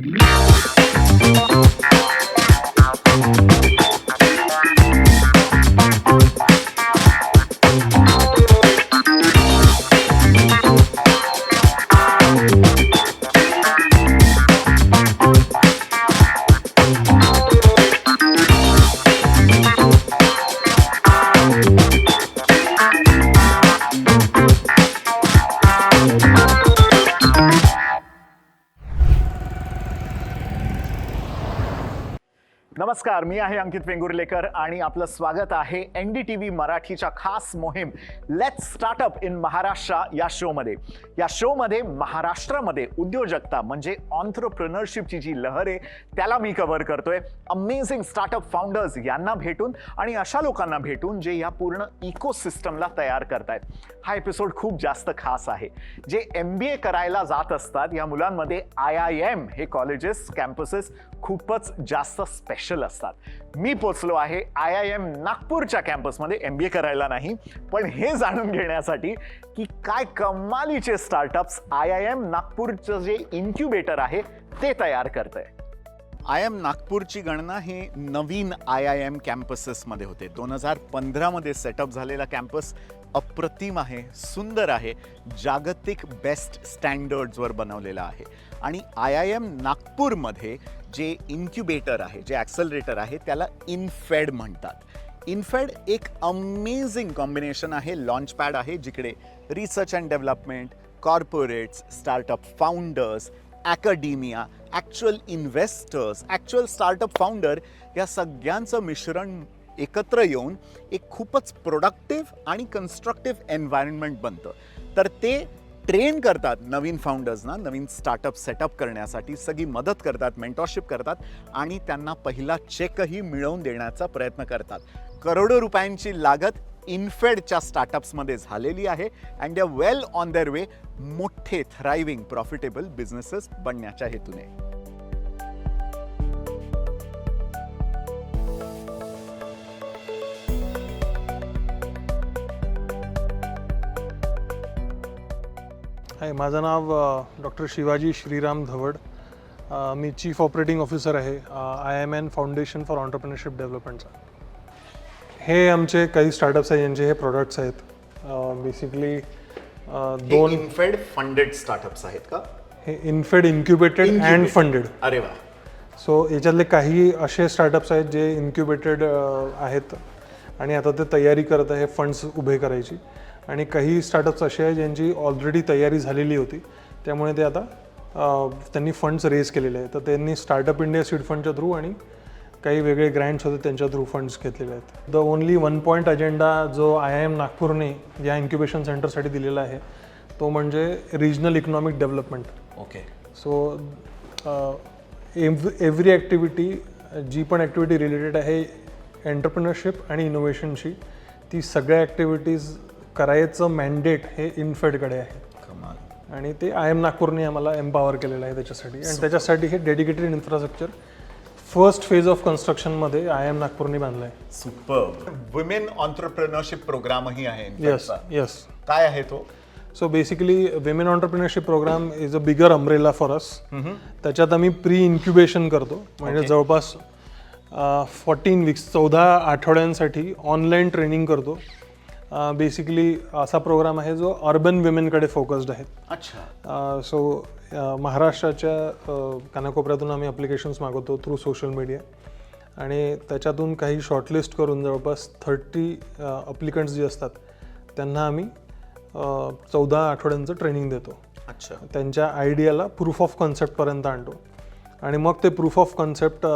Müzik आहे अंकित वेंगुर्लेकर आणि आपलं स्वागत आहे एन डी टी व्ही मराठीच्या खास मोहीम लेट्स स्टार्टअप इन महाराष्ट्र या शोमध्ये या शोमध्ये महाराष्ट्रामध्ये उद्योजकता म्हणजे ऑन्थ्रप्रनरशिपची जी लहर आहे त्याला मी कव्हर करतोय. अमेझिंग स्टार्टअप फाउंडर्स यांना भेटून आणि अशा लोकांना भेटून जे या पूर्ण इकोसिस्टमला तयार करतायत. हा एपिसोड खूप जास्त खास आहे. जे एम बी ए करायला जात असतात या मुलांमध्ये आय आय एम हे कॉलेजेस कॅम्पसेस खूपच जास्त स्पेशल असतात. मी पोचलो आहे आय आय एम नागपूरच्या कॅम्पसमध्ये एम बी ए करायला नाही पण हे जाणून घेण्यासाठी की काय कमालीचे स्टार्टअप्स आय आय एम नागपूरचं जे इन्क्युबेटर आहे ते तयार करत आहे आय एम नागपूरची गणना हे नवीन आय आय एम कॅम्पसेसमध्ये होते. दोन हजार पंधरामध्ये सेटअप झालेला कॅम्पस अप्रतिम आहे सुंदर आहे जागतिक बेस्ट स्टँडर्ड्सवर बनवलेला आहे. आणि आय आय एम नागपूरमध्ये जे इन्क्युबेटर आहे जे ॲक्सलरेटर आहे त्याला इनफेड म्हणतात. इनफेड एक अमेझिंग कॉम्बिनेशन आहे लॉन्च पॅड आहे जिकडे research and development corporates startup founders academia actual investors actual startup founder या सगळ्यांचं मिश्रण एकत्र येऊन एक खूपच प्रोडक्टिव्ह आणि कन्स्ट्रक्टिव्ह एन्व्हायरमेंट बनतं. तर ते ट्रेन करतात नवीन फाउंडर्सना नवीन स्टार्टअप सेटअप करण्यासाठी सगळी मदत करतात मेंटॉरशिप करतात आणि त्यांना पहिला चेकही मिळवून देण्याचा प्रयत्न करतात. करोडो रुपयांची लागत इनफेडच्या स्टार्टअप्समध्ये झालेली आहे and they well on their way मोठे थ्रायव्हिंग प्रॉफिटेबल बिझनेसेस बनण्याच्या हेतूने. हाय माझं नाव डॉक्टर शिवाजी श्रीराम धवड. मी चीफ ऑपरेटिंग ऑफिसर आहे. I M N foundation for entrepreneurship डेव्हलपमेंटचा हे आमचे काही स्टार्टअप्स आहेत यांचे हे प्रोडक्ट्स आहेत. बेसिकली दोन इनफेड फंडेड स्टार्टअप्स आहेत का? हे इनफेड इन्क्युबेटेड अँड. फंडेड अरे वा. सो याच्यातले काही असे स्टार्टअप्स आहेत जे इन्क्युबेटेड आहेत आणि आता ते तयारी करत आहे फंड्स उभे करायची. आणि काही स्टार्टअप्स असे आहेत ज्यांची ऑलरेडी तयारी झालेली होती. त्यामुळे ते आता त्यांनी फंड्स रेज केलेले आहेत. तर त्यांनी स्टार्टअप इंडिया सीड फंडच्या थ्रू आणि काही वेगळे ग्रँट्स होते त्यांच्या थ्रू फंड्स घेतलेले आहेत. The only one point agenda जो आय आय एम नागपूरने या इन्क्युबेशन सेंटरसाठी दिलेला आहे तो म्हणजे regional economic development okay so ev every activity जी पण ॲक्टिव्हिटी रिलेटेड आहे एंटरप्रिनरशिप आणि इनोव्हेशनशी ती सगळ्या ॲक्टिव्हिटीज करायचं मॅन्डेट हे इनफेडकडे आहे. कमाल. आणि ते आय एम नागपूरने आम्हाला एम्पावर केलेलं आहे त्याच्यासाठी. आणि त्याच्यासाठी हे dedicated infrastructure first phase of कन्स्ट्रक्शनमध्ये I M नागपूरने बांधलं आहे सुपर वुमेन ऑन्टरप्रिनरशिप प्रोग्रामही आहे येस. येस काय आहे तो? So basically women entrepreneurship program is a bigger umbrella for us त्याच्यात आम्ही प्री इन्क्युबेशन करतो. म्हणजे जवळपास फोर्टीन वीक्स चौदा आठवड्यांसाठी ऑनलाईन ट्रेनिंग करतो. बेसिकली असा प्रोग्राम आहे जो अर्बन विमेनकडे फोकस्ड आहे. अच्छा. सो महाराष्ट्राच्या कानाकोपऱ्यातून आम्ही अप्लिकेशन्स मागवतो थ्रू सोशल मीडिया आणि त्याच्यातून काही शॉर्टलिस्ट करून जवळपास थर्टी अप्लिकंट्स जे असतात त्यांना आम्ही चौदा आठवड्यांचं ट्रेनिंग देतो. अच्छा. त्यांच्या आयडियाला प्रूफ ऑफ कॉन्सेप्टपर्यंत आणतो. आणि मग ते प्रूफ ऑफ कॉन्सेप्ट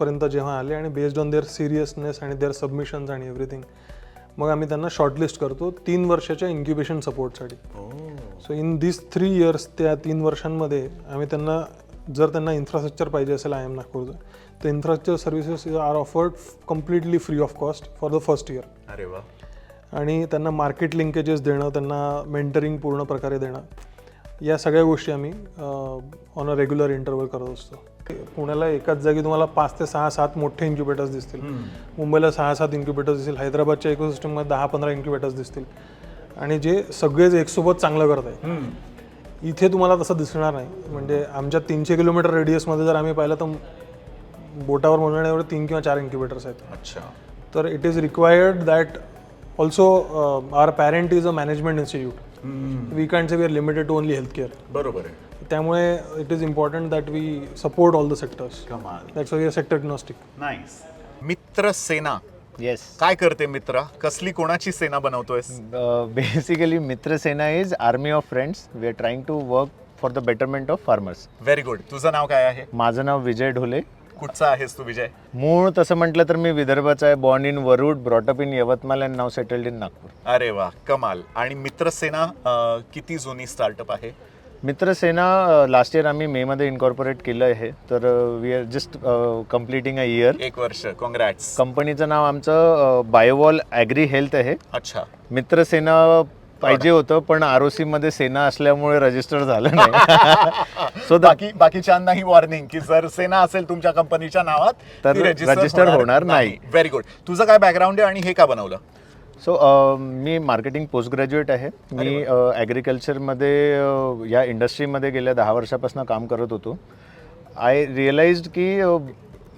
पर्यंत जेव्हा आले आणि बेस्ड ऑन देअर सिरियसनेस आणि देअर सबमिशन्स आणि एव्हरीथिंग मग आम्ही त्यांना शॉर्टलिस्ट करतो तीन वर्षाच्या incubation सपोर्टसाठी so in this three years त्या तीन वर्षांमध्ये आम्ही त्यांना जर त्यांना इन्फ्रास्ट्रक्चर पाहिजे असेल आय एम नागपूरचं तर infrastructure services are offered completely free of cost for the first year अरे वा. आणि त्यांना मार्केट लिंकेजेस देणं त्यांना मेंटरिंग पूर्ण प्रकारे देणं. या सगळ्या गोष्टी आम्ही ऑन अ रेग्युलर इंटरव्हल करत असतो. पुण्याला एकाच जागी तुम्हाला पाच ते सहा सात मोठे इन्क्युबेटर्स दिसतील. मुंबईला सहा सात इन्क्युबेटर्स दिसतील. हैदराबादच्या इकोसिस्टममध्ये दहा पंधरा इन्क्युबेटर्स दिसतील. आणि जे सगळेच एकसोबत चांगलं करत आहे इथे तुम्हाला तसं दिसणार नाही. म्हणजे आमच्या तीनशे किलोमीटर रेडियसमध्ये जर आम्ही पाहिलं तर बोटावर मोजण्यावर तीन किंवा चार इन्क्युबेटर्स आहेत. अच्छा. तर it is required that also our parent is a management institute we can say we are limited to only health care बरोबर आहे. त्यामुळे it is important that we support all the sectors कमाल that's we are sector agnostic nice Mitra Sena. Yes काय करते मित्रा? कसली कोणाची सेना बनवतोयस? Basically Mitrasena is army of friends we are trying to work for the betterment of farmers very good तुझं नाव काय आहे? माझं नाव विजय ढोले. कुठचा आहेस तू विजय? मूळ तसं म्हटलं तर मी विदर्भाचा आहे born in Warud brought up in Yavatmal and now settled in Nagpur. अरे वा कमाल. आणि मित्रसेना अं, किती जुनी स्टार्टअप आहे? मित्रसेना लास्ट इयर आम्ही मेमध्ये इन्कॉर्पोरेट केलं आहे तर we are just completing a year एक वर्ष. कॉंग्रॅट्स कंपनीचं नाव आमचं बायोवॉल ॲग्री हेल्थ आहे. अच्छा. मित्रसेना पाहिजे होतं पण आर ओ मध्ये सेना असल्यामुळे रजिस्टर झालं नाही. सो बाकी बाकीच्यांनाही वॉर्निंग की जर सेना असेल तुमच्या कंपनीच्या नावात तर register होणार नाही. व्हेरी गुड तुझं काय बॅकग्राऊंड आहे आणि हे का बनवलं? सो मी मार्केटिंग पोस्ट ग्रॅज्युएट आहे मी ॲग्रिकल्चरमध्ये या इंडस्ट्रीमध्ये गेल्या दहा वर्षापासून काम करत होतो. आय रिअलाइज्ड की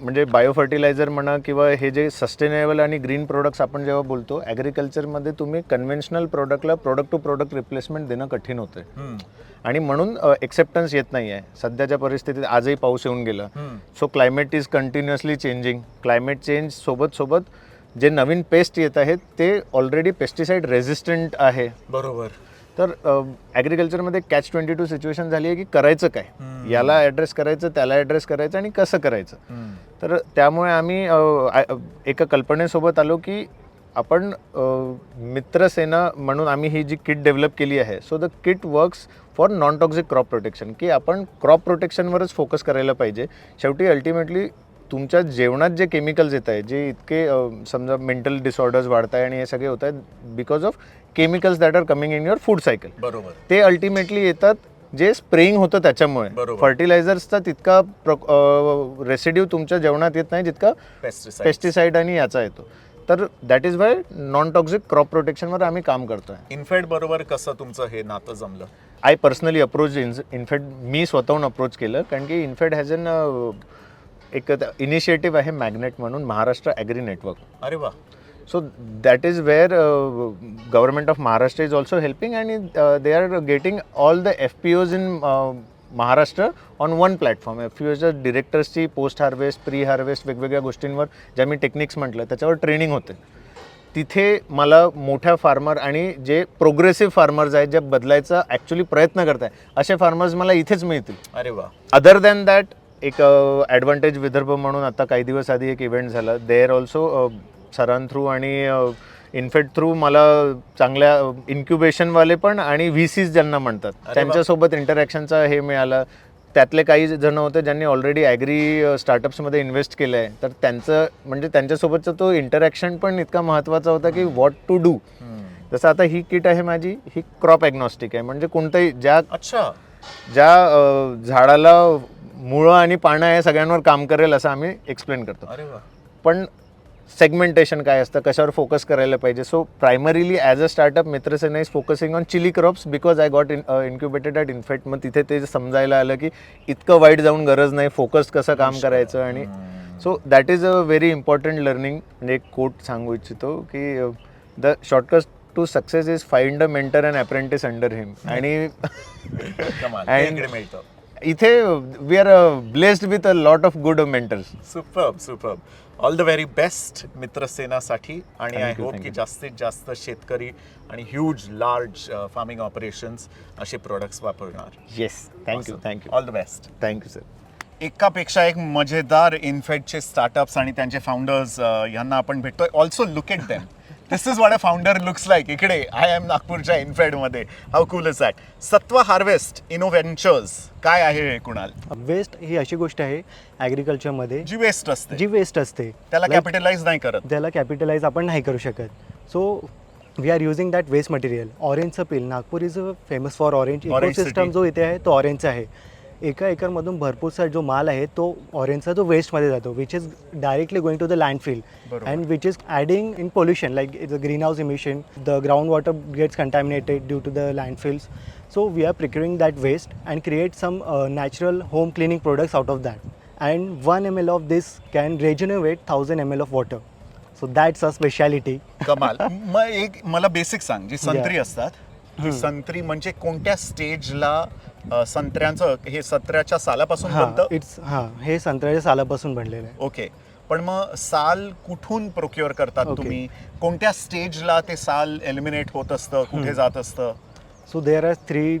म्हणजे बायो फर्टिलायझर म्हणा किंवा हे जे सस्टेनेबल आणि ग्रीन प्रोडक्ट्स आपण जेव्हा बोलतो ॲग्रिकल्चरमध्ये तुम्ही कन्व्हेन्शनल प्रोडक्टला प्रोडक्ट टू प्रोडक्ट रिप्लेसमेंट देणं कठीण होतं आणि म्हणून एक्सेप्टन्स येत नाही आहे सध्याच्या परिस्थितीत आजही पाऊस येऊन गेला. So climate is continuously changing climate change सोबत सोबत जे नवीन पेस्ट येत आहेत ते ऑलरेडी पेस्टिसाइड रेझिस्टंट आहे. बरोबर. तर ॲग्रिकल्चरमध्ये कॅच ट्वेंटी टू सिच्युएशन झाली आहे की करायचं काय? याला ॲड्रेस करायचं त्याला ॲड्रेस करायचं आणि कसं करायचं? तर त्यामुळे आम्ही एका कल्पनेसोबत आलो की आपण मित्रसेना म्हणून आम्ही ही जी किट डेव्हलप केली आहे so the kit works for non toxic crop protection की आपण क्रॉप प्रोटेक्शनवरच फोकस करायला पाहिजे. शेवटी अल्टिमेटली तुमच्या जेवणात जे केमिकल्स येत आहेत जे इतके समजा मेंटल डिसऑर्डर्स वाढत आहे आणि हे सगळे होत आहेत because of chemicals that are coming in your food cycle बरोबर. ते अल्टिमेटली येतात जे स्प्रेइंग होतं त्याच्यामुळे. फर्टिलायझर्सचा तितका रेसिड्यू तुमच्या जेवणात येत नाही जितका पेस्टिसाइड आणि याचा येतो. तर that is why non toxic crop प्रोटेक्शनवर आम्ही काम करतोय. इन्फेड बरोबर कसं तुमचं हे नातं जमलं? I personally approach in fact मी स्वतःहून अप्रोच केलं कारण की इनफॅक्ट हॅज अन एक इनिशिएटिव्ह आहे मॅग्नेट म्हणून महाराष्ट्र ॲग्री नेटवर्क अरे वा. So that is where government of Maharashtra is also helping and they are getting all the F P Os in Maharashtra on one platform F P ओच्या डिरेक्टर्सची post harvest pre harvest वेगवेगळ्या गोष्टींवर ज्या मी techniques म्हटलं त्याच्यावर training होते. तिथे मला मोठ्या फार्मर आणि जे प्रोग्रेसिव्ह फार्मर्स आहेत जे बदलायचा ॲक्च्युली प्रयत्न करत आहे असे फार्मर्स मला इथेच मिळतील. अरे वा. अदर दॅन दॅट एक ॲडव्हान्टेज विदर्भ म्हणून आता काही दिवस आधी एक इव्हेंट झाला. देअर ऑल्सो सरां थ्रू आणि इन्फेट थ्रू मला चांगल्या इन्क्युबेशनवाले पण आणि व्ही सीज ज्यांना म्हणतात. त्यांच्यासोबत इंटरॅक्शनचा हे मिळालं. त्यातले काही जण होते ज्यांनी ऑलरेडी ॲग्री स्टार्टअप्समध्ये इन्व्हेस्ट केलं आहे तर त्यांचं म्हणजे त्यांच्यासोबतचा तो इंटरॅक्शन पण इतका महत्त्वाचा होता की व्हॉट टू डू जसं आता ही किट आहे माझी ही क्रॉप ॲग्नॉस्टिक आहे. म्हणजे कोणतंही ज्या अच्छा. ज्या झाडाला मुळं आणि पानं आहे सगळ्यांवर काम करेल असं आम्ही एक्सप्लेन करतो. पण सेगमेंटेशन काय असतं कशावर फोकस करायला पाहिजे? So primarily as a startup Mitrasena is focusing on chilli crops because I got in incubated at InFED मग तिथे ते समजायला आलं की इतकं वाईट जाऊन गरज नाही फोकस कसं काम करायचं आणि so that is a very important learning म्हणजे एक कोट सांगू इच्छितो की the shortcut to success is find a mentor and apprentice under him आणि इथे we are blessed with a lot of good mentors superb superb all the very best मित्रसेनासाठी. आणि I hope की. जास्तीत जास्त शेतकरी आणि ह्यूज लार्ज फार्मिंग ऑपरेशन्स असे products वापरणार. Yes thank you thank you all the best thank you sir एकापेक्षा एक मजेदार इनफेडचे स्टार्टअप्स आणि त्यांचे फाउंडर्स यांना आपण भेटतोय. Also look at them this is what a founder looks like इकडे आय एम नागपूरच्या इनफेडमध्ये how cool is that Satva harvest innoventures काय आहे कुणाल वेस्ट ही अशी गोष्ट आहे ॲग्रिकल्चरमध्ये जी वेस्ट असते जी वेस्ट असते त्याला Like, कॅपिटलाइज नाही करत त्याला कॅपिटलाइज आपण नाही करू शकत so we are using that waste material ऑरेंजचं peel Nagpur is famous for orange Orange. Ecosystem city. जो इथे आहे तो ऑरेंजचा आहे एका एकरमधून भरपूरसा जो माल आहे तो ऑरेंजचा जो वेस्टमध्ये जातो which is directly going to the landfill and which is adding in pollution like the green house emission the ground water gets contaminated due to the landfills so we are procuring that waste and create some natural home cleaning products out of that and one M L of this can rejuvenate thousand M L of water so that's a speciality कमाल. मग एक मला basic सांग. जी संत्री असतात संत्री म्हणजे कोणत्या स्टेजला संत्र्यांचं हे संत्र्याच्या सालापासून बनतं? इट्स हां हे संत्र्याच्या सालापासून बनलेलं आहे. ओके. पण मग साल कुठून प्रोक्युअर करतात Okay. तुम्ही? कोणत्या स्टेजला ते साल एलिमिनेट होत असतं? कुठे जात असतं? So there are three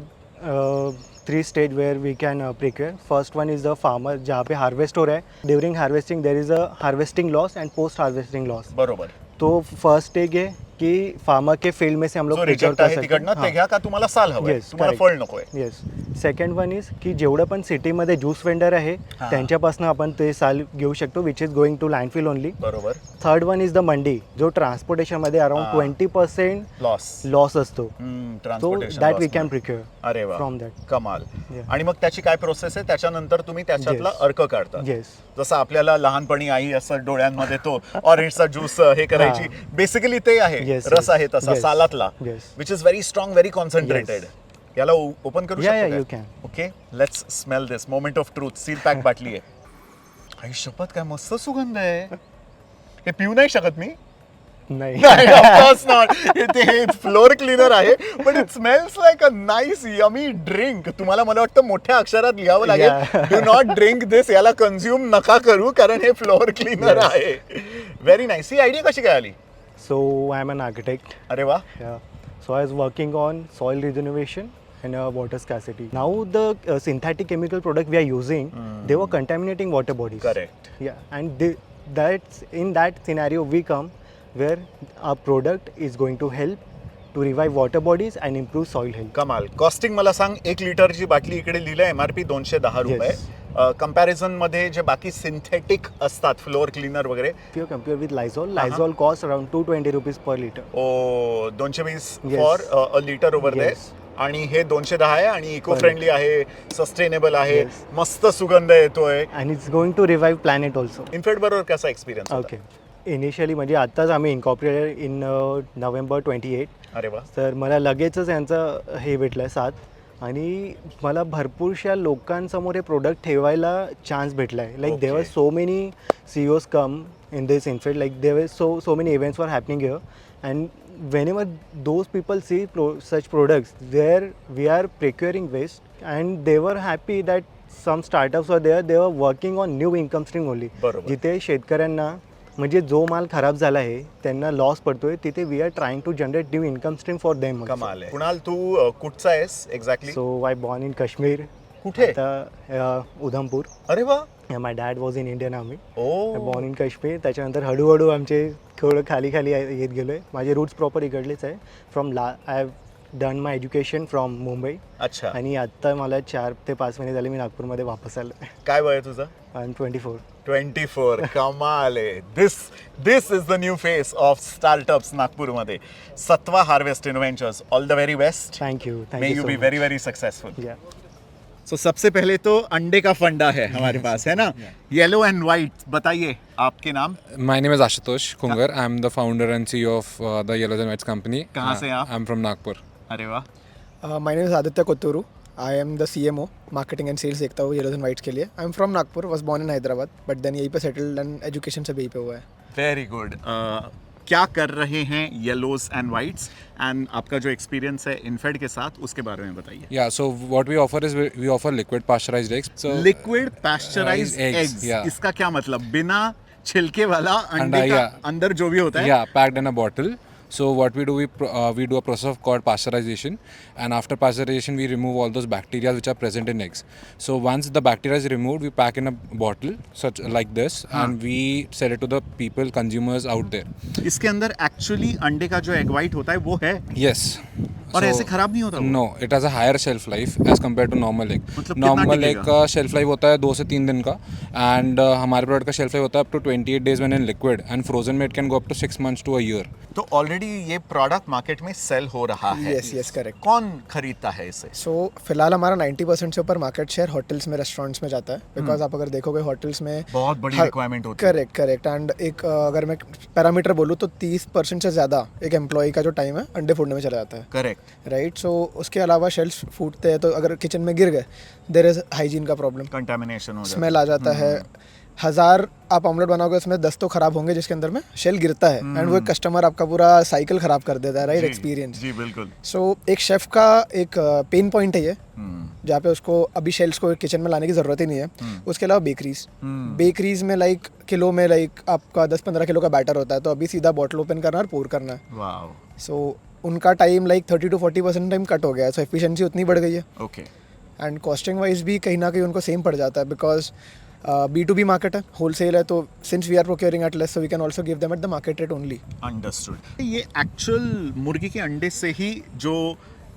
uh, three stage where we can uh, procure. First one is the farmer जहाँ पे हार्वेस्ट हो रहा है. During harvesting there is a harvesting loss and post harvesting loss बरोबर. तो फर्स्ट स्टेज है. कि farmer के field में से हम लोग जो procure रिजेक्ट कर आहे सकते तिकडनं. ते घ्या का तुम्हाला साल हवंय Yes, तुम्हाला. फळ नकोय येस सेकंड वन इज की जेवढं पण सिटीमध्ये ज्यूस वेंडर आहे हां. त्यांच्यापासून आपण ते साल घेऊ शकतो which is going to landfill only बरोबर. Third one is the mandi जो ट्रान्सपोर्टेशनमध्ये अराउंड हां. ट्वेंटी पर्सेंट लॉस लॉस असतो. So that we can procure अरे वा. from that. कमाल. Yeah. आणि मग त्याची काय प्रोसेस आहे? त्याच्यानंतर तुम्ही त्याच्यातला Yes. अर्क काढता. येस जसं आपल्याला लहानपणी आई असं डोळ्यांमध्ये तो ऑरेंजचा ज्यूस हे करायची. बेसिकली ते आहे. Yes, रस yes. आहे तसा Yes. सालातला Yes. Which is very strong very concentrated याला ओपन करू Yeah, शकतो you can. Okay let's smell this moment of truth seal pack बाटली आहे. आई शपथ काय? मस्त सुगंध आहे. हे पिऊ नाही शकत मी. नाही. नाही ऑफकोर्स नॉट ते हे फ्लोअर क्लीनर आहे पण it smells like a nice yummy drink तुम्हाला मला वाटतं मोठ्या अक्षरात लिहावं लागेल. Yeah. Do not drink this याला कन्झ्युम नका करू कारण हे फ्लोअर क्लीनर. आहे. व्हेरी नाईस ही आयडिया कशी काय आली? So I'm an architect. Are wa? Yeah. So I was working on soil regeneration and uh, water scarcity. Now the uh, synthetic chemical product we are using, mm. they were contaminating water bodies. Correct. Yeah, and that's in that scenario we come where our product is going to help to revive water bodies and improve soil health. कमाल costing मला सांग एक लिटरची बाटली इकडे लिहिलं M R P दोनशे दहा रुपये. कंपॅरिझनमध्ये जे बाकी सिंथेटिक असतात फ्लोअर क्लीनर वगैरे If you compare with Lysol, Lysol costs around 220 rupees per liter. ओ दोनशे वीस. For a litre over the. आणि हे दोनशे दहा आहे आणि इको फ्रेंडली आहे सस्टेनेबल आहे. मस्त सुगंध येतोय And it's going to revive planet also. इन्फेड बरोबर कसा एक्सपिरियन्स ओके इनिशियली म्हणजे आत्ताच आम्ही incorporated in November twenty eight अरे वा. तर मला लगेचच यांचं हे भेटलं आहे साथ. आणि मला भरपूरशा लोकांसमोर हे प्रोडक्ट ठेवायला चान्स भेटला आहे like they're Okay. So many CEOs come in this InFED like they're so so many events for happening here and whenever those people see pro such products there we are procuring waste and they're happy that some startups were there they're working on new income stream only बरोबर. जिथे शेतकऱ्यांना म्हणजे जो माल खराब झाला आहे त्यांना लॉस पडतोय. तिथे we are trying to generate new income stream for them कमाल आहे. कुणाल तू अ, कुठचा आहेस exactly so I born in Kashmir कुठे? आता उधमपूर. अरे वा! My dad was in Indian army O! Born in Kashmir त्याच्यानंतर हळूहळू आमचे थोडं खाली खाली येत गेलो आहे माझे रूट्स प्रॉपर इकडलेच आहे. फ्रॉम ला I have done my education from Mumbai अच्छा. आणि आत्ता मला चार ते पाच महिने झाले मी नागपूरमध्ये वापस आलो काय वय आहे तुझं? I am twenty four twenty four कमाल आहे. This this is the new face of startups नागपूरमध्ये. Satva Harvest Inventures all the very best thank you may thank you you be very very successful yeah so सबसे पहले तो अंडे का फंडा है हमारे पास है ना? येलो एंड व्हाइट बताइए आपके नाम? My name is Ashutosh Kungar. I'm the founder and CEO of uh, the Yellows and Whites company. कहाँ से Uh, आप? I'm from Nagpur. अरे वाह। Uh, my name is Aditya Kotturu. I am the CMO, marketing and sales देखता हूँ yellows end whites के लिए. I am from Nagpur was born in Hyderabad but then यहीं पे सेटल्ड एंड एजुकेशन सब यहीं पे हुआ है. वेरी गुड क्या कर रहे हैं येलोज एंड व्हाइट्स एंड आपका जो एक्सपीरियंस है इनफेड के साथ उसके बारे में बताइए. Yeah. So what we offer is we, we offer liquid pasteurized eggs. So liquid pasteurise Eggs, eggs इसका क्या मतलब? बिना छिलके वाला अंडे का अंदर जो भी होता है? Yeah, packed in a bottle. So what we do, we pro- uh, we do a process of called pasteurization, and after pasteurization, we remove all those bacteria which are present in eggs. So once the bacteria is removed, we pack in a bottle such like this, and we sell it to the people, consumers out there. इसके अंदर actually अंडे का जो egg white होता है वो है Yes. और ऐसे खराब नहीं होता वो? No it has a higher shelf life as compare to normal egg मतलब कितना नॉर्मल एग टिकेगा? का शेल्फ लाइफ होता है दो से तीन दिन का एंड हमारे प्रोडक्ट का शेल्फ लाइफ होता है up to twenty eight days man in liquid and frozen में it can go up to six months to a year तो ऑलरेडी ऑलरेडी ये प्रोडक्ट मार्केट में सेल हो रहा है। Yes, yes, correct. कौन खरीदता है इसे? सो so, फ़िलहाल हमारा 90 परसेंट से ऊपर मार्केट शेयर होटल्स में रेस्टोरेंट्स में जाता है। Because hmm. आप अगर देखोगे होटल्स में बहुत बड़ी requirement होती है। करेक्ट करेक्ट एंड एक अगर मैं पैरामीटर बोलूँ तो 30 परसेंट से ज़्यादा एक एम्प्लॉय का जो टाइम है अंडे फोड़ने में चला जाता है। करेक्ट राइट सो उसके अलावा शेल्स फूटते हैं तो अगर किचन में गिर गए देर इज़ हाइजीन का प्रॉब्लम कंटेमिनेशन स्मेल आ जाता है। हज़ार आप ऑमलेट बनाओगे उसमें दस तो खराब होंगे जिसके अंदर में शेल गिरता है। एंड वो एक कस्टमर आपका पूरा साइकिल खराब कर देता है राइट एक्सपीरियंस जी बिल्कुल। सो so, एक शेफ का एक पेन पॉइंट है ये हम्म, जहाँ पे उसको अभी शेल्स को किचन में लाने की ज़रूरत ही नहीं है। उसके अलावा बेकरीज बेकरीज में लाइक किलो में लाइक आपका दस पंद्रह किलो का बैटर होता है तो अभी सीधा बॉटल ओपन करना और पोर करना है। सो उनका time like thirty to forty percent time cut हो गया है सो एफिशिएंसी उतनी बढ़ गई है। ओके एंड कॉस्टिंग वाइज भी कहीं ना कहीं उनको सेम पड़ जाता है because B to B market है होलसेल है तो since we are procuring at less so we can also give them at the market rate only understood ये एक्चुअल मुर्गी के अंडे से ही जो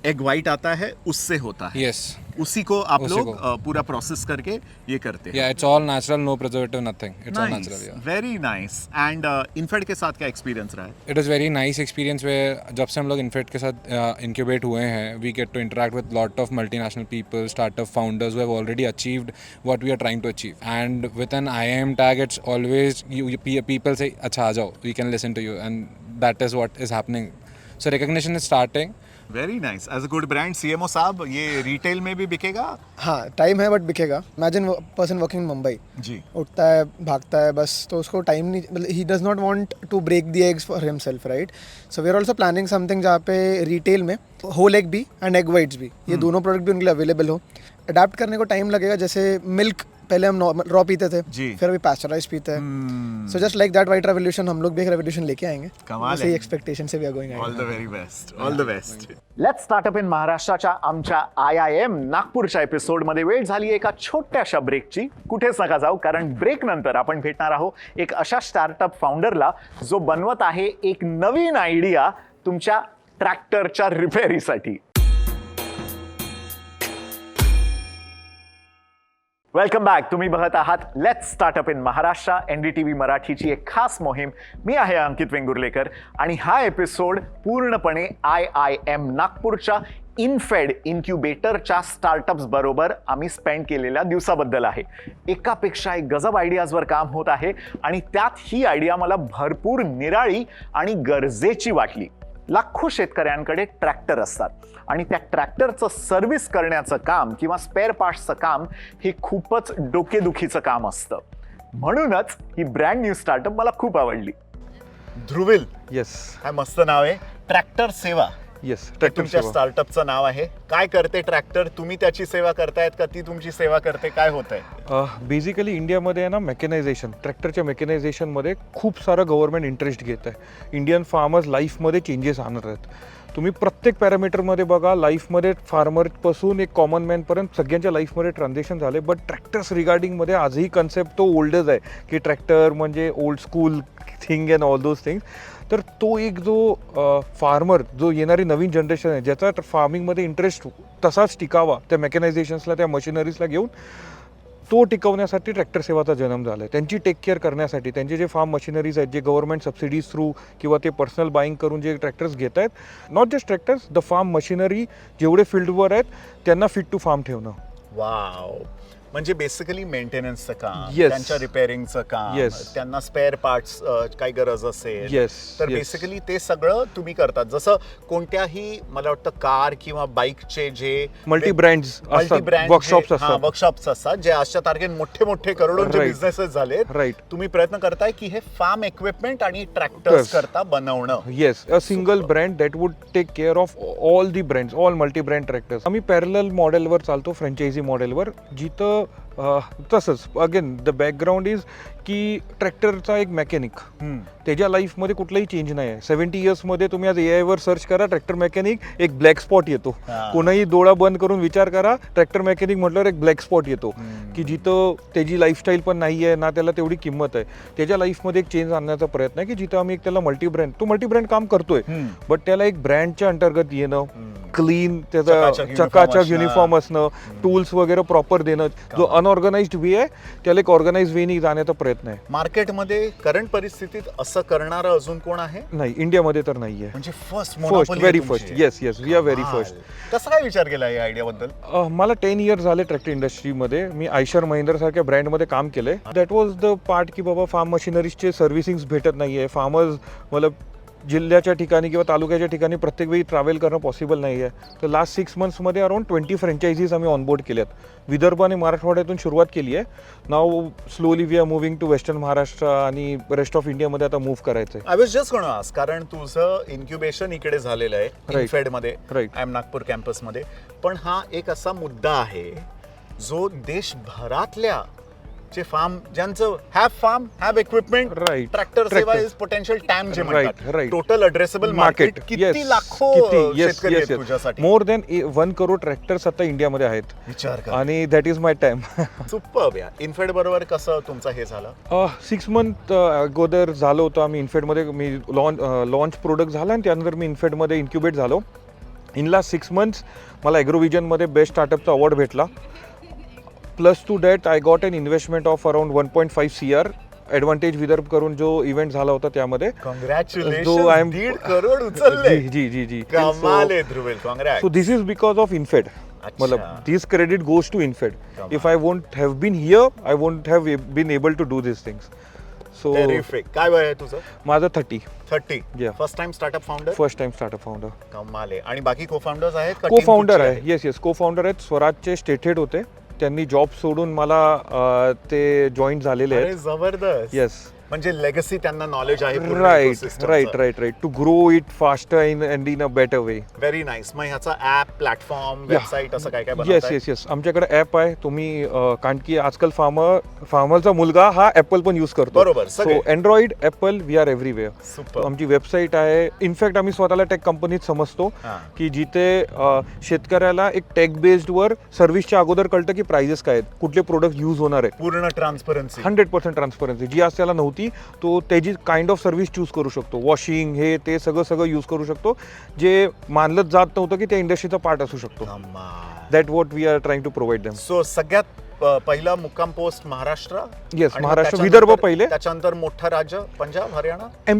एग वाइट आता है उससे होता है। Yes. उसी को आप उसी लोग को। पूरा प्रोसेस करके ये करते हैं। It's all natural, no preservative, nothing. It's all natural. Very nice and InFED के साथ क्या एक्सपीरियंस रहा है? It is very nice experience where जब से हम लोग इनफेक्ट के साथ इंक्यूबेट uh, हुए हैं we get to interact with lot of multinational people startup founders who have already achieved what we are trying to achieve and with an I M tag it's always people से अच्छा आ जाओ we can listen to you and that is what is happening so recognition is starting very nice as a good brand CMO साहब ये retail में भी बिकेगा? हाँ time है but बिकेगा। इमेजिन पर्सन वर्किंग मुंबई जी। उठता है भागता है बस तो उसको टाइम नहीं मतलब ही does not want to break the eggs for himself right so we are also planning something जहाँ पे रिटेल में होल एग भी एंड एग वाइट्स भी। ये दोनों प्रोडक्ट भी उनके लिए अवेलेबल हो। अडाप्ट करने को टाइम लगेगा जैसे मिल्क पहले हम नॉर्मल रॉ पीते थे जी। फिर अभी पैस्चराइज पीते हैं। So just like that white revolution हम लोग भी एक रेवोल्यूशन लेके आएंगे। कमाल है। Expectation say we are going all the very best all the best let's startup in महाराष्ट्राच्या आमच्या आय आय एम नागपूरच्या एपिसोडमध्ये वेळ झाली एका छोट्याशा ब्रेकची कुठेच नका जाऊ? कारण ब्रेक नंतर आपण भेटणार आहोत एक अशा स्टार्टअप फाउंडरला जो बनवत आहे एक नवीन आयडिया तुमच्या ट्रॅक्टरच्या रिपेअरीसाठी वेलकम बॅक तुम्ही बघत आहात let's startup in Maharashtra N D T V मराठीची एक खास मोहीम. मी आहे अंकित वेंगुर्लेकर आणि हा एपिसोड पूर्णपणे आय आय एम नागपूरच्या इनफेड इन्क्युबेटरच्या स्टार्टअप्स बरोबर आम्ही स्पेंड केलेल्या दिवसाबद्दल आहे. एकापेक्षा एक गजब आयडियाजवर काम होत आहे आणि त्यात ही आयडिया मला भरपूर निराळी आणि गरजेची वाटली. लाखो शेतकऱ्यांकडे ट्रॅक्टर असतात. आणि त्या ट्रॅक्टरचं सर्व्हिस करण्याचं काम किंवा स्पेअर पार्ट्सचं काम हे खूपच डोकेदुखीचं काम असतं. म्हणूनच ही ब्रँड न्यू स्टार्टअप मला खूप आवडली. ध्रुविल. येस काय मस्त नाव आहे. ट्रॅक्टर सेवा. येस ट्रॅक्टर तुमच्या सेवा. स्टार्टअपचं नाव आहे. काय करते ट्रॅक्टर तुम्ही त्याची सेवा करतायत का ती तुमची सेवा करते? काय होत आहे बेसिकली इंडियामध्ये आहे ना मेकॅनायझेशन ट्रॅक्टरच्या मेकॅनायझेशनमध्ये खूप सारं गव्हर्नमेंट इंटरेस्ट घेत आहे इंडियन फार्मर्स लाईफमध्ये चेंजेस आणत आहेत. तुम्ही प्रत्येक पॅरामीटरमध्ये बघा लाईफमध्ये फार्मरपासून एक कॉमन मॅनपर्यंत सगळ्यांच्या लाईफमध्ये ट्रान्झॅक्शन झाले. बट ट्रॅक्टर्स रिगार्डिंगमध्ये आजही कन्सेप्ट तो ओल्डच आहे. की ट्रॅक्टर म्हणजे old school thing and all those things तर तो एक जो फार्मर जो येणारी नवीन जनरेशन आहे ज्याचा फार्मिंगमध्ये इंटरेस्ट तसाच टिकावा त्या मेकॅनायझेशन्सला त्या मशिनरीजला घेऊन तो टिकवण्यासाठी ट्रॅक्टर सेवाचा जन्म झाला आहे त्यांची टेक केअर करण्यासाठी त्यांचे जे फार्म मशिनरीज आहेत जे गव्हर्नमेंट सबसिडीज थ्रू किंवा ते पर्सनल बाईंग करून जे ट्रॅक्टर्स घेत आहेत not just tractors the farm machinery जेवढे फील्डवर आहेत त्यांना फिट टू फार्म ठेवणं. वाव म्हणजे बेसिकली मेंटेनन्सचं काम Yes. त्यांच्या रिपेअरिंगचं काम Yes. त्यांना स्पेअर पार्ट्स काही गरज असेल Yes, तर yes. बेसिकली ते सगळं तुम्ही करतात जसं कोणत्याही मला वाटतं कार किंवा बाईकचे जे मल्टी असतात, ब्रँड workshops असतात. वर्कशॉप्स असतात जे आजच्या तारखेत मोठे मोठे करोडोंचे Right. बिझनेसेस झालेत Right. तुम्ही प्रयत्न करताय की हे फार्म इक्विपमेंट आणि ट्रॅक्टर्स Yes. करता बनवणं yes a single brand that would take care of all the brands all multi brand tractors आम्ही पॅरल मॉडेलवर चालतो फ्रँचायझी मॉडेलवर जिथं तसंच अगेन द बॅकग्राऊंड इज की ट्रॅक्टरचा एक मेकॅनिक त्याच्या लाईफमध्ये कुठलाही चेंज नाही आहे सेव्हन्टी इयर्समध्ये तुम्ही आज ए आयवर सर्च करा ट्रॅक्टर मेकॅनिक एक ब्लॅक स्पॉट येतो. कोणाही डोळा बंद करून विचार करा ट्रॅक्टर मेकॅनिक म्हटल्यावर एक ब्लॅक स्पॉट येतो. की जिथं त्याची लाईफस्टाईल पण नाही आहे ना त्याला तेवढी किंमत आहे. त्याच्या लाईफमध्ये एक चेंज आणण्याचा प्रयत्न आहे की जिथं आम्ही एक त्याला मल्टी ब्रँड तो मल्टी ब्रँड काम करतोय. बट त्याला एक ब्रँडच्या अंतर्गत येणं क्लीन त्याचा चकाचक. युनिफॉर्म असणं. टूल्स वगैरे प्रॉपर देणं जो अनऑर्गनाइज्ड वे आहे त्याला एक ऑर्गनाइज वेनी जाण्याचा प्रयत्न आहे. मार्केटमध्ये करंट परिस्थितीत असं करणारं अजून कोण आहे? नाही इंडियामध्ये तर नाही आहे. म्हणजे first first very first yes yes we are very first कसं काय विचार केला या आयडिया बद्दल अह, मला टेन इयर्स झाले ट्रॅक्टर इंडस्ट्रीमध्ये मी आयशर महिंद्रा सारख्या ब्रँडमध्ये काम केलंय. दॅट वॉज द पार्ट की बाबा फार्म मशिनरीजचे सर्व्हिसिंग भेटत नाही आहे फार्मर्स मला जिल्ह्याच्या ठिकाणी किंवा तालुक्याच्या ठिकाणी प्रत्येक वेळी ट्रॅव्हल करणं पॉसिबल नाही आहे. तर लास्ट सिक्स मंथ्समध्ये अराउंड ट्वेंटी फ्रँचायझीज आम्ही ऑनबोर्ड केल्यात विदर्भ आणि मराठवाड्यातून सुरुवात केली आहे. Now slowly we are moving to western Maharashtra आणि रेस्ट ऑफ इंडियामध्ये आता मूव्ह करायचं आहे आय वॉज जस्ट कोण आज कारण तुझं इन्क्युबेशन इकडे झालेलं आहे Right. इनफेडमध्ये Right. आय एम नागपूर कॅम्पसमध्ये पण हा एक असा मुद्दा आहे जो देशभरातल्या जे फार्म ज्यांचं have farm have equipment Right. Tractor Seva Tractor. Is potential TAM जे Right, म्हणतात. right. टोटल अड्रेसेबल मार्केट किती लाखो शेतकरी आहेत तुझ्यासाठी. More than one crore tractors आता इंडियामध्ये आहेत. विचार कर. आणि that is my time super या इनफेड बरोबर कसं तुमचं हे झालं? सिक्स मंथ अगोदर झालं होतं आम्ही इन्फेडमध्ये मी लॉन्च लॉन्च प्रोडक्ट झाला आणि त्यानंतर मी इन्फेडमध्ये इन्क्युबेट झालो. इन लास्ट सिक्स मंथ्स मला ॲग्रोविजनमध्ये बेस्ट स्टार्टअपचा अवॉर्ड भेटला. Plus to that I got an investment of around one point five C R advantage Vidarbha करून जो इव्हेंट झाला होता त्यामध्ये. जो करोड उचलले. जी जी जी. So this is because of InFED मतलब this credit goes to InFED if I won't have been here I won't have been able to do this things so काय वय आहे तुझं? माझं thirty thirty. First time startup founder first time startup founder कमाल आहे. आणि बाकी को फाउंडर्स आहेत का? फाउंडर आहे. येस येस को फाउंडर आहेत. स्वराजचे स्टेट हेड होते. त्यांनी जॉब सोडून मला अं, ते जॉईन झालेले अरे आहेत जबरदस्त. येस म्हणजे लेगसी त्यांना नॉलेज आहे right right right right to grow it faster in and in a better way very nice मग ह्याचा ऍप प्लॅटफॉर्म वेबसाईट असं काय काय येस बनवताय? येस येस आमच्याकडे ॲप आहे. तुम्ही अं, कारण की आजकाल फार्मर फार्मरचा मुलगा हा ॲपल पण यूज करतो. बरोबर, so. Android Apple we are everywhere Super. आमची वेबसाईट आहे. इनफॅक्ट आम्ही स्वतःला टेक कंपनीत समजतो हां. की जिथे अं, शेतकऱ्याला एक टेक बेस्डवर सर्व्हिसच्या अगोदर कळतं की प्राइजेस काय आहेत. कुठले प्रोडक्ट यूज होणार आहे पूर्ण ट्रान्सपरन्सी हंड्रेड पर्सेंट ट्रान्सपरन्सी जी आज त्याला नव्हती तो त्याची काइंड ऑफ सर्व्हिस चूज करू शकतो. वॉशिंग हे ते सगळं सगळं यूज करू शकतो. जे मानलंच जात नव्हतं की त्या इंडस्ट्रीचा पार्ट असू शकतो. That what we are trying to provide them so सगळ्यात पहिला मुक्काम पोस्ट महाराष्ट्र मग महाराष्ट्र, विदर्भ पहिले. त्याच्यानंतर मोठं राज्य पंजाब हरियाणा? एम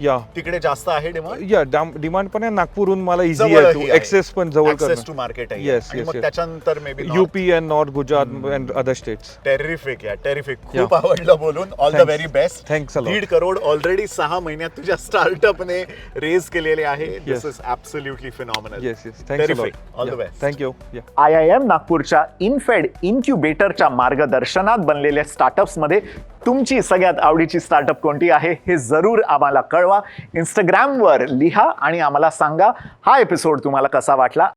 या तिकडे जास्त आहे डिमांड या डिमांड पण आहे. नागपूरहून मला इझी आहे टू आहे. ऍक्सेस पण जवळ ऍक्सेस टू मार्केट आहे. मग yes. त्याच्यानंतर may be UP and north Gujarat and other states terrific yeah terrific खूप. आवडलं बोलून. All the. Very best lot. दीड करोड ऑलरेडी सहा महिन्यात तुझ्या स्टार्टअपने रेज केलेले आहे. This. Is absolutely phenomenal yes yes thanks all the best thank you yeah I I am नागपूरच्या इनफेड इन्क्युबेटरच्या मार्गदर्शनात बनलेल्या स्टार्टअप्समध्ये तुमची सगळ्यात आवडीची स्टार्टअप कोणती आहे हे जरूर आम्हाला कळवा. इंस्टाग्रामवर लिहा आणि आम्हाला सांगा हा एपिसोड तुम्हाला कसा वाटला.